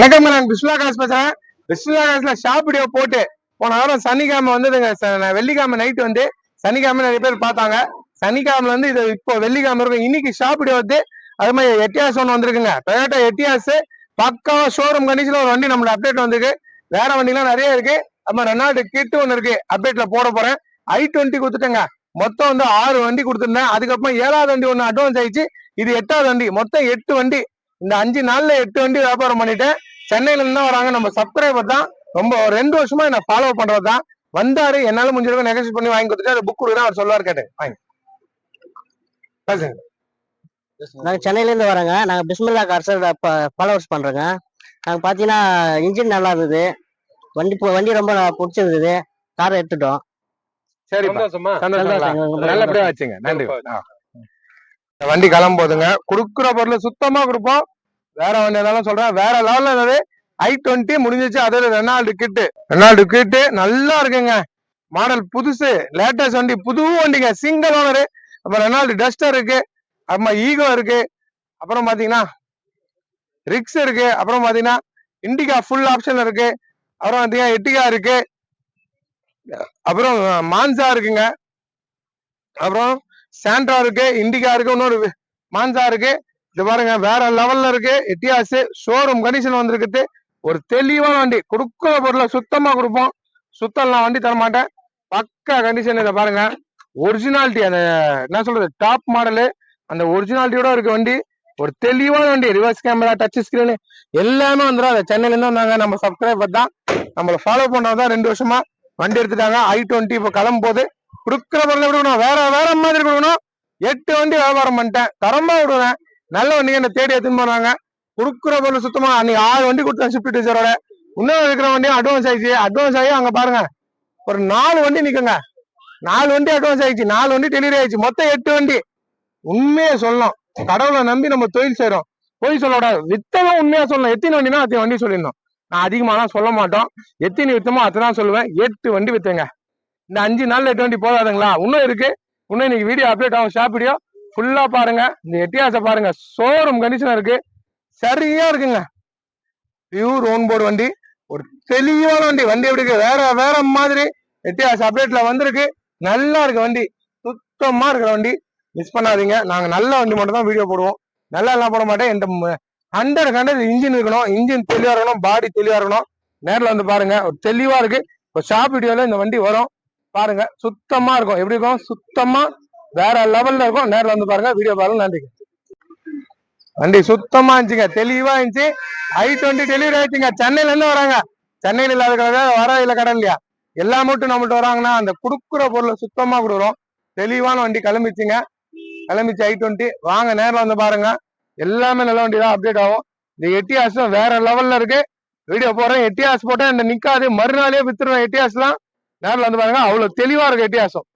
வணக்கம் நான் பிஸ்மிலா காசு பேசுறேன். பிஸ்மிலா காசுல ஷாப் வீடியோ போட்டு போன வாரம் சனிக்கிழமை வந்ததுங்க. ச- நான் வெள்ளிக்கிழமை நைட்டு வந்து சனிக்கிழமை நிறைய பேர் பார்த்தாங்க. சனிக்கிழமை வந்து இது இப்போ வெள்ளிக்கிழமை இருக்கும். இன்னைக்கு ஷாப் வீடியோ வந்து அது மாதிரி எட்டியாஸ் ஒன்று வந்திருக்குங்க. டொயோட்டா எட்டியாஸ் பக்காவா ஷோரூம் கண்டிஷன்ல ஒரு வண்டி நம்மளோட அப்டேட் வந்திருக்கு. வேற வண்டிலாம் நிறைய இருக்கு. நம்ம ரெனால்டு கிட்டு ஒன்று இருக்கு. அப்டேட்ல போட போறேன். ஐ டுவெண்ட்டி கொடுத்துட்டேங்க. மொத்தம் வந்து ஆறு வண்டி கொடுத்துருந்தேன். அதுக்கப்புறம் ஏழாவது வண்டி ஒன்று அட்வான்ஸ் ஆயிடுச்சு. இது எட்டாவது வண்டி. மொத்தம் எட்டு வண்டி. இந்த அஞ்சு நாள்ல எட்டு வண்டி வியாபாரம் பண்ணிட்டேன். சென்னையில இருந்து தான் வராங்க. நம்ம சப்ஸ்கிரைபர் தான். ரொம்ப ஒரு ரெண்டு வருஷமா என்ன ஃபாலோ பண்றது தான். வந்தாரு என்னால முடிஞ்ச நெகோசியேட் பண்ணி வாங்கி கொடுத்துட்டு புக் கொடுக்குறேன் அவர் சொல்லுவார் கேட்டேன் வாங்கி. பேசுங்க. நாங்க சென்னையில இருந்து வரோங்க. நாங்க பிஸ்மில்லா கார்ஸர் ஃபாலோவர்ஸ் பண்றோங்க. நாங்க பாத்தீங்கன்னா இன்ஜின் நல்லா இருந்தது. வண்டி வண்டி ரொம்ப பிடிச்சிருந்தது. காரை எடுத்துட்டோம். சரி சந்தோஷமா. நல்லபடியா வச்சுங்க. நன்றி. வண்டி கிளம்போதுங்க குடுக்குற பொருள் சுத்தமா கொடுப்போம். வேற வண்டி இருந்தாலும் சொல்றேன். வேற லெவல்ல இருந்தது ஐ டுவெண்ட்டி முடிஞ்சிச்சு. அதோட ரெனால்டு கிட்டு ரெனால்டு கிட்டு நல்லா இருக்குங்க. மாடல் புதுசு. லேட்டஸ்ட் வண்டி புது வண்டிங்க. சிங்கிள் ஓனரு அப்புறம் ரெனால்டு டஸ்டர் இருக்கு. அப்புறமா ஈகோ இருக்கு. அப்புறம் பாத்தீங்கன்னா ரிக்ஸ் இருக்கு. அப்புறம் பாத்தீங்கன்னா இண்டிகா ஃபுல் ஆப்ஷன் இருக்கு. அப்புறம் பாத்தீங்கன்னா எட்டிகா இருக்கு. அப்புறம் மான்சா இருக்குங்க. அப்புறம் சாண்ட்ரா இருக்கு. இண்டிகா இருக்கு. இன்னொரு மான்சா இருக்கு. இது பாருங்க வேற லெவல்ல இருக்கு. எட்டியாஸ் ஷோரூம் கண்டிஷன் வந்திருக்குது. ஒரு தெளிவான வண்டி கொடுக்குற பொருளை சுத்தமா கொடுப்போம். சுத்தம்லாம் வண்டி தர மாட்டேன் பக்கா கண்டிஷன் இதை பாருங்க. ஒரிஜினாலிட்டி அந்த என்ன சொல்றது டாப் மாடலு அந்த ஒரிஜினாலிட்டியோட இருக்கு வண்டி. ஒரு தெளிவான வண்டி ரிவர்ஸ் கேமரா டச் ஸ்கிரீனு எல்லாமே வந்துடும் அது சென்னையில இருந்து வந்தாங்க. நம்ம சப்ஸ்கிரைபர் தான். நம்மளை ஃபாலோ பண்றதுதான் ரெண்டு வருஷமா வண்டி எடுத்துட்டாங்க. ஐ டுவெண்ட்டி இப்போ கிளம்பும் போது கொடுக்குற பொருளை கொடுக்கணும் வேற வேற மாதிரி கொடுக்கணும். எட்டு வண்டி வியாபாரம் பண்ணிட்டேன். தரமா விடுவேன். நல்ல வண்டிங்க என்ன தேடி எடுத்துன்னு போனாங்க? கொடுக்குற பொருள் சுத்தமா அன்னைக்கு ஆறு வண்டி கொடுத்தேன் ஷிஃப்ட் டீச்சரோட இன்னும் இருக்கிற வண்டியும் அட்வான்ஸ் ஆயிடுச்சு. அட்வான்ஸ் ஆகி அங்க பாருங்க. ஒரு நாலு வண்டி நிக்குங்க. நாலு வண்டி அட்வான்ஸ் ஆயிடுச்சு. நாலு வண்டி டெலிவரி ஆயிடுச்சு. மொத்தம் எட்டு வண்டி. உண்மையை சொல்லணும். கடவுளை நம்பி நம்ம தொழில் செய்யறோம் போய் சொல்லக்கூடாது. வித்தவன் உண்மையா சொல்லணும். எத்தனை வண்டினா அத்தனை வண்டி சொல்லியிருந்தோம் நான் அதிகமாலாம் சொல்ல மாட்டோம். எத்தனை வித்தமோ அத்தனை சொல்லுவேன். எட்டு வண்டி வித்தேங்க. இந்த அஞ்சு நாள்ல எட்டு வண்டி போதாதுங்களா? இன்னும் இருக்கு. இன்னும் இன்னைக்கு வீடியோ அப்டேட் ஆகும். ஷாப் வீடியோ ஃபுல்லா பாருங்க. இந்த எட்டியாசை பாருங்க. ஷோரூம் கண்டிஷனா இருக்கு. சரியா இருக்குங்க. பியூர் ஓன் போர்டு வண்டி. ஒரு தெளிவான வண்டி. வண்டி எப்படி இருக்கு? வேற வேற மாதிரி எட்டியாஸ் அப்டேட்ல வந்திருக்கு. நல்லா இருக்கு வண்டி. சுத்தமா இருக்கிற வண்டி. மிஸ் பண்ணாதீங்க. நாங்க நல்ல வண்டி மட்டும் தான் வீடியோ போடுவோம். நல்லா எல்லாம் போட மாட்டேன். இந்த ஹண்ட்ரட் ஹண்ட்ரட் இன்ஜின் இருக்கணும். இன்ஜின் தெளிவா இருக்கணும். பாடி தெளிவா இருக்கணும். நேரில் வந்து பாருங்க. ஒரு தெளிவா இருக்கு. இப்போ ஷாப் வீடியோல இந்த வண்டி வரும். பாருங்க. சுத்தமா இருக்கும். எப்படி இருக்கும்? சுத்தமா வேற லெவல்ல இருக்கும். நேரில் வந்து பாருங்க. வீடியோ பாருங்க. நன்றி. வண்டி சுத்தமா இருந்துச்சுங்க. தெளிவா இருந்துச்சு. ஐ டுவெண்ட்டி டெலிவரி ஆயிடுச்சுங்க. சென்னையில இருந்து வராங்க. சென்னையில இல்லாத கடை வர இல்ல கடை இல்லையா? எல்லா மட்டும் நம்மள்ட்ட வராங்கன்னா அந்த குடுக்குற பொருளை சுத்தமா கொடுக்குறோம். தெளிவான வண்டி கிளம்பிச்சுங்க. கிளம்பிச்சு ஐ டுவெண்ட்டி வாங்க நேரில் வந்து பாருங்க. எல்லாமே நல்ல வண்டி தான். அப்டேட் ஆகும். இந்த எட்டியாஸும் வேற லெவல்ல இருக்கு. வீடியோ போறேன் எட்டியாஸ் போட்டேன். இந்த நிக்காது. மறுநாளே வித்துருவேன் எட்டியாஸ்லாம் நேரில் வந்து பாருங்க. அவ்வளவு தெளிவா இருக்கு எட்டியாசம்.